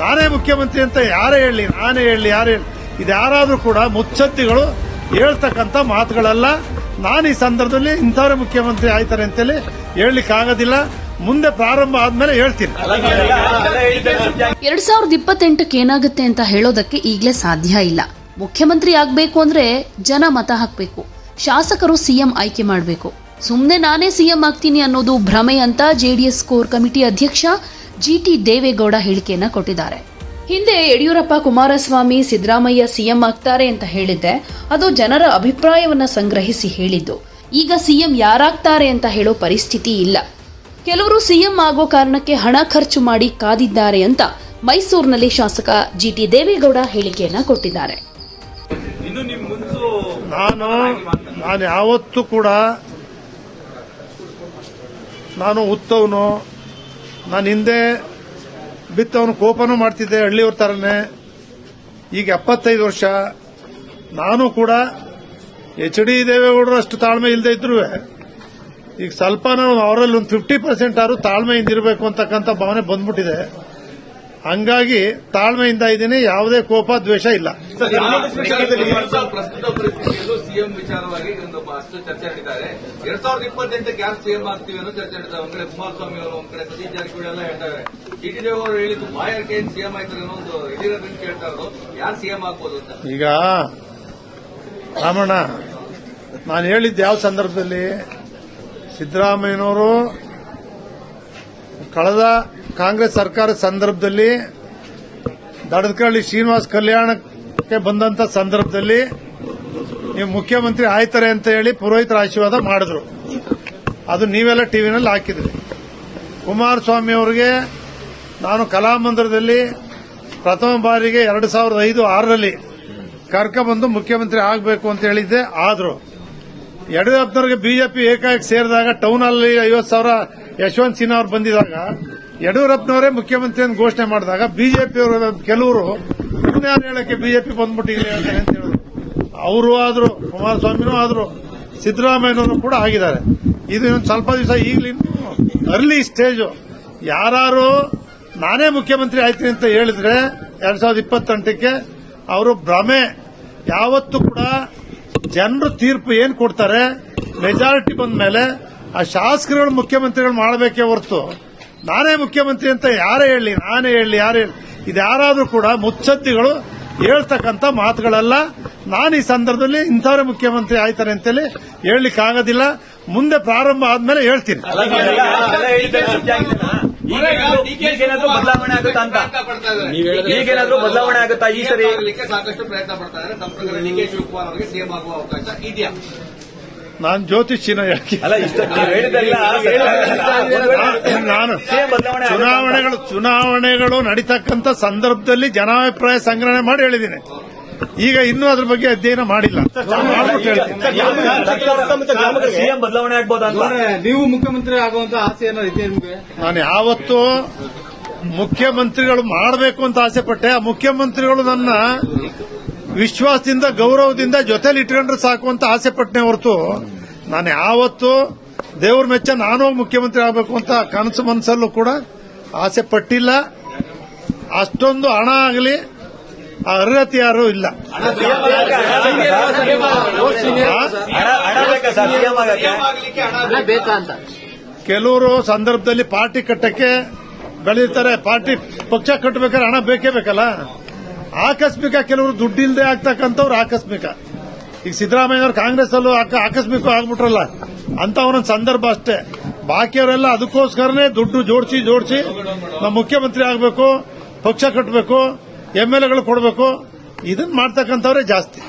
ನಾನೇ ಮುಖ್ಯಮಂತ್ರಿ ಅಂತ ಯಾರೇ ಹೇಳಿ, ನಾನೇ ಹೇಳಿ, ಯಾರೇ ಹೇಳಿ ಇದ್ಯಾರಾದ್ರೂ ಕೂಡ ಮುಚ್ಚತ್ತಿಗಳು ಹೇಳ್ತಕ್ಕಂಥ ಮಾತುಗಳಲ್ಲ. ನಾನು ಈ ಸಂದರ್ಭದಲ್ಲಿ ಇಂಥವ್ರೆ ಮುಖ್ಯಮಂತ್ರಿ ಆಯ್ತಾರೆ ಅಂತೇಳಿ ಹೇಳಲಿಕ್ಕೆ ಆಗೋದಿಲ್ಲ. ಮುಂದೆ ಪ್ರಾರಂಭ ಆದ್ಮೇಲೆ ಹೇಳ್ತೀನಿ. ಎರಡ್ ಸಾವಿರದ ಇಪ್ಪತ್ತೆಂಟಕ್ಕೆ ಏನಾಗುತ್ತೆ ಅಂತ ಹೇಳೋದಕ್ಕೆ ಈಗಲೇ ಸಾಧ್ಯ ಇಲ್ಲ. ಮುಖ್ಯಮಂತ್ರಿ ಆಗ್ಬೇಕು ಅಂದ್ರೆ ಜನ ಮತ ಹಾಕ್ಬೇಕು. ಶಾಸಕರು ಸಿಎಂ ಆಯ್ಕೆ ಮಾಡಬೇಕು. ಸುಮ್ಮನೆ ನಾನೇ ಸಿಎಂ ಆಗ್ತೀನಿ ಅನ್ನೋದು ಭ್ರಮೆ ಅಂತ ಜೆಡಿಎಸ್ ಕೋರ್ ಕಮಿಟಿ ಅಧ್ಯಕ್ಷ ಜಿಟಿ ದೇವೇಗೌಡ ಹೇಳಿಕೆಯನ್ನ ಕೊಟ್ಟಿದ್ದಾರೆ. ಹಿಂದೆ ಯಡಿಯೂರಪ್ಪ ಕುಮಾರಸ್ವಾಮಿ ಸಿದ್ದರಾಮಯ್ಯ ಸಿಎಂ ಆಗ್ತಾರೆ ಅಂತ ಹೇಳಿದ್ದೆ. ಅದು ಜನರ ಅಭಿಪ್ರಾಯವನ್ನ ಸಂಗ್ರಹಿಸಿ ಹೇಳಿದ್ದು. ಈಗ ಸಿಎಂ ಯಾರಾಗ್ತಾರೆ ಅಂತ ಹೇಳೋ ಪರಿಸ್ಥಿತಿ ಇಲ್ಲ. ಕೆಲವರು ಸಿಎಂ ಆಗೋ ಕಾರಣಕ್ಕೆ ಹಣ ಖರ್ಚು ಮಾಡಿ ಕಾದಿದ್ದಾರೆ ಅಂತ ಮೈಸೂರಿನಲ್ಲಿ ಶಾಸಕ ಜಿಟಿ ದೇವೇಗೌಡ ಹೇಳಿಕೆಯನ್ನ ಕೊಟ್ಟಿದ್ದಾರೆ. ಇನ್ನು ನಿಮ್ ಮುನ್ಸು ನಾನು ನಾನು ಯಾವತ್ತೂ ಕೂಡ ನಾನು ಉತ್ತವನು ನಾನು ಹಿಂದೆ ಬಿತ್ತವನು ಕೋಪನೂ ಮಾಡ್ತಿದ್ದೆ ಹಳ್ಳಿಯವ್ರ ಥರನೇ ಈಗ ಎಪ್ಪತ್ತೈದು ವರ್ಷ ನಾನು ಕೂಡ ಎಚ್ ಡಿ ದೇವೇಗೌಡರು ಅಷ್ಟು ತಾಳ್ಮೆ ಇಲ್ಲದೆ ಇದ್ರು ಈಗ ಸ್ವಲ್ಪ ನಾವು ಅವರಲ್ಲಿ ಒಂದು ಫಿಫ್ಟಿ ಪರ್ಸೆಂಟ್ ಆದ್ರೂ ತಾಳ್ಮೆಯಿಂದ ಇರಬೇಕು ಅಂತಕ್ಕಂಥ ಭಾವನೆ ಬಂದ್ಬಿಟ್ಟಿದೆ. ಹಂಗಾಗಿ ತಾಳ್ಮೆಯಿಂದ ಇದ್ದೀನಿ ಯಾವುದೇ ಕೋಪ ದ್ವೇಷ ಇಲ್ಲ. ಸಿಎಂ ವಿಚಾರವಾಗಿ ಒಂದು ಅಷ್ಟು ಚರ್ಚೆ ನಡೀತಾರೆ ಎರಡ್ ಸಾವಿರದ ಇಪ್ಪತ್ತೆಂಟಕ್ಕೆ ಗ್ಯಾಸ್ ಸಿಎಂ ಆಗ್ತೀವಿ ಅನ್ನೋ ಚರ್ಚೆ ನಡೀತಾರೆ ಒಂದ್ ಕಡೆ ಕುಮಾರಸ್ವಾಮಿ ಅವರು, ಒಂದ್ ಕಡೆ ಸತೀಶ್ ಜಾರಕಿಹೊಳಿ ಎಲ್ಲ ಹೇಳ್ತಾರೆ ಇದ್ದಾರೆ ಟಿ ಟಿ ದೇವರು ಹೇಳಿದ್ದು ಬಾಯರ್ಕೆ ಸಿಎಂ ಆಯ್ತಾರೆ ಅನ್ನೋ ಒಂದು ಯಡಿಯೂರಪ್ಪ ಕೇಳ್ತಾ ಯಾರು ಸಿಎಂ ಆಗ್ಬೋದು ಅಂತ? ಈಗ, ರಾಮಣ್ಣ, ನಾನು ಹೇಳಿದ್ದ ಯಾವ ಸಂದರ್ಭದಲ್ಲಿ? ಸಿದ್ದರಾಮಯ್ಯನವರು ಕಳೆದ ಕಾಂಗ್ರೆಸ್ ಸರ್ಕಾರದ ಸಂದರ್ಭದಲ್ಲಿ ದಡದಕಳ್ಳಿ ಶ್ರೀನಿವಾಸ್ ಕಲ್ಯಾಣಕ್ಕೆ ಬಂದಂತ ಸಂದರ್ಭದಲ್ಲಿ ನೀವು ಮುಖ್ಯಮಂತ್ರಿ ಆಯ್ತಾರೆ ಅಂತ ಹೇಳಿ ಪುರೋಹಿತರ ಆಶೀರ್ವಾದ ಮಾಡಿದ್ರು. ಅದು ನೀವೆಲ್ಲ ಟಿವಿನಲ್ಲಿ ಹಾಕಿದ್ರಿ. ಕುಮಾರಸ್ವಾಮಿ ಅವರಿಗೆ ನಾನು ಕಲಾಮಂದಿರದಲ್ಲಿ ಪ್ರಥಮ ಬಾರಿಗೆ ಎರಡು ಸಾವಿರದ ಐದು, ಆರರಲ್ಲಿ ಕರ್ಕೊಂಬಂದು ಮುಖ್ಯಮಂತ್ರಿ ಆಗಬೇಕು ಅಂತ ಹೇಳಿದ್ದೆ, ಆದ್ರು. ಯಡಿಯೂರಪ್ಪನವ್ರಿಗೆ ಬಿಜೆಪಿ ಏಕಾಏಕಿ ಸೇರಿದಾಗ ಟೌನ್ ಅಲ್ಲಿ ಐವತ್ತು ಸಾವಿರ ಯಶವಂತ್ ಸಿನ್ಹಾ ಅವ್ರು ಬಂದಿದಾಗ ಯಡಿಯೂರಪ್ಪನವರೇ ಮುಖ್ಯಮಂತ್ರಿ ಅಂತ ಘೋಷಣೆ ಮಾಡಿದಾಗ ಬಿಜೆಪಿಯವರು ಕೆಲವರು ಯಾರು ಹೇಳಕ್ಕೆ ಬಿಜೆಪಿ ಹೇಳ್ತಾರೆ ಅಂತ ಹೇಳಿದ್ರು ಅವರು ಆದ್ರು, ಕುಮಾರಸ್ವಾಮಿನೂ ಆದ್ರು ಸಿದ್ದರಾಮಯ್ಯನವರು ಕೂಡ ಆಗಿದ್ದಾರೆ. ಇದು ಸ್ವಲ್ಪ ದಿವಸ ಈಗಲಿನ ಅರ್ಲಿ ಸ್ಟೇಜು ಯಾರು ನಾನೇ ಮುಖ್ಯಮಂತ್ರಿ ಆಯ್ತೀನಿ ಅಂತ ಹೇಳಿದ್ರೆ ಎರಡ್ ಸಾವಿರದ ಇಪ್ಪತ್ತೆಂಟಕ್ಕೆ ಅವರು ಭ್ರಮೆ. ಯಾವತ್ತೂ ಕೂಡ ಜನರು ತೀರ್ಪು ಏನ್ ಕೊಡ್ತಾರೆ? ಮೆಜಾರಿಟಿ ಬಂದ ಮೇಲೆ ಆ ಶಾಸಕರುಗಳು ಮುಖ್ಯಮಂತ್ರಿಗಳು ಮಾಡಬೇಕೇ ಹೊರತು. ನಾನೇ ಮುಖ್ಯಮಂತ್ರಿ ಅಂತ ಯಾರೇ ಹೇಳಿ, ನಾನೇ ಹೇಳಿ, ಯಾರೇ ಹೇಳಿ, ಇದ್ಯಾರಾದ್ರೂ ಕೂಡ ಮುಚ್ಚತ್ತಿಗಳು ಹೇಳ್ತಕ್ಕಂಥ ಮಾತುಗಳಲ್ಲ. ನಾನು ಈ ಸಂದರ್ಭದಲ್ಲಿ ಇಂಥವರೇ ಮುಖ್ಯಮಂತ್ರಿ ಆಯ್ತಾರೆ ಅಂತೇಳಿ ಹೇಳಲಿಕ್ಕೆ ಆಗೋದಿಲ್ಲ ಮುಂದೆ ಪ್ರಾರಂಭ ಆದ್ಮೇಲೆ ಹೇಳ್ತೀನಿ. ಈಗೇನಾದ್ರೂ ಬದಲಾವಣೆ ಆಗುತ್ತಾ ಅಂತ? ಈಗೇನಾದ್ರೂ ಬದಲಾವಣೆ ಆಗುತ್ತಾ ಈ ಸರಿ? ಸಾಕಷ್ಟು ಪ್ರಯತ್ನ ಪಡ್ತಾ ಇದ್ದಾರೆ. ನಮ್ಮ ಡಿ ಕೆ ಶಿವಕುಮಾರ್ ಅವರಿಗೆ ಸಿಎಂ ಆಗುವ ಅವಕಾಶ ಇದೆಯಾ? ನಾನು ಜ್ಯೋತಿಷಿನ ಯಾಕೆ? ಅಲ್ಲ ಇಷ್ಟ ಹೇಳಿದ್ದೆಲ್ಲ ನಾನು? ಚುನಾವಣೆಗಳು ಚುನಾವಣೆಗಳು ನಡೀತಕ್ಕಂಥ ಸಂದರ್ಭದಲ್ಲಿ ಜನಾಭಿಪ್ರಾಯ ಸಂಗ್ರಹಣೆ ಮಾಡಿ ಹೇಳಿದ್ದೀನಿ. ಈಗ ಇನ್ನೂ ಅದ್ರ ಬಗ್ಗೆ ಅಧ್ಯಯನ ಮಾಡಿಲ್ಲ. ಬದಲಾವಣೆ ನೀವು ಮುಖ್ಯಮಂತ್ರಿ ಆಗುವಂತ ಆಸೆ ಏನೋ ಇದೆ ನಿಮ್ಗೆ? ನಾನು ಯಾವತ್ತೂ ಮುಖ್ಯಮಂತ್ರಿಗಳು ಮಾಡಬೇಕು ಅಂತ ಆಸೆ ಪಟ್ಟೆ. ಆ ಮುಖ್ಯಮಂತ್ರಿಗಳು ನನ್ನ ವಿಶ್ವಾಸದಿಂದ ಗೌರವದಿಂದ ಜೊತೆಲಿ ಇಟ್ಕೊಂಡ್ರೆ ಸಾಕು ಅಂತ ಆಸೆ ಪಟ್ಟನೆ ಹೊರತು ನಾನು ಯಾವತ್ತೂ ದೇವ್ರ ಮೆಚ್ಚ ನಾನು ಮುಖ್ಯಮಂತ್ರಿ ಆಗಬೇಕು ಅಂತ ಕನಸು ಮನಸ್ಸಲ್ಲೂ ಕೂಡ ಆಸೆ ಪಟ್ಟಿಲ್ಲ. ಅಷ್ಟೊಂದು ಹಣ ಆಗಲಿ ಆ ಅರ್ಹತೆ ಯಾರು ಇಲ್ಲ. ಕೆಲವರು ಸಂದರ್ಭದಲ್ಲಿ ಪಾರ್ಟಿ ಕಟ್ಟಕ್ಕೆ ಬೆಳೀತಾರೆ ಪಾರ್ಟಿ ಪಕ್ಷ ಕಟ್ಟಬೇಕಾದ್ರೆ ಹಣ ಬೇಕೇ ಬೇಕಲ್ಲ? ಆಕಸ್ಮಿಕ ಕೆಲವರು ದುಡ್ಡಿಲ್ಲದೆ ಆಗ್ತಕ್ಕಂಥವ್ರು ಆಕಸ್ಮಿಕ. ಈಗ ಸಿದ್ದರಾಮಯ್ಯವ್ರು ಕಾಂಗ್ರೆಸ್ ಅಲ್ಲೂ ಆಕ- ಆಕಸ್ಮಿಕ ಆಗ್ಬಿಟ್ರಲ್ಲ ಅಂತ ಒಂದೊಂದು ಸಂದರ್ಭ ಅಷ್ಟೇ. ಬಾಕಿಯವರೆಲ್ಲ ಅದಕ್ಕೋಸ್ಕರನೇ ದುಡ್ಡು ಜೋಡಿಸಿ ಜೋಡಿಸಿ ನಮ್ಮ ಮುಖ್ಯಮಂತ್ರಿ ಆಗಬೇಕು, ಪಕ್ಷ ಕಟ್ಟಬೇಕು ಎಂ ಎಲ್ ಎಗಳು ಕೊಡಬೇಕು ಇದನ್ನ ಮಾಡ್ತಕ್ಕಂಥವ್ರೆ ಜಾಸ್ತಿ.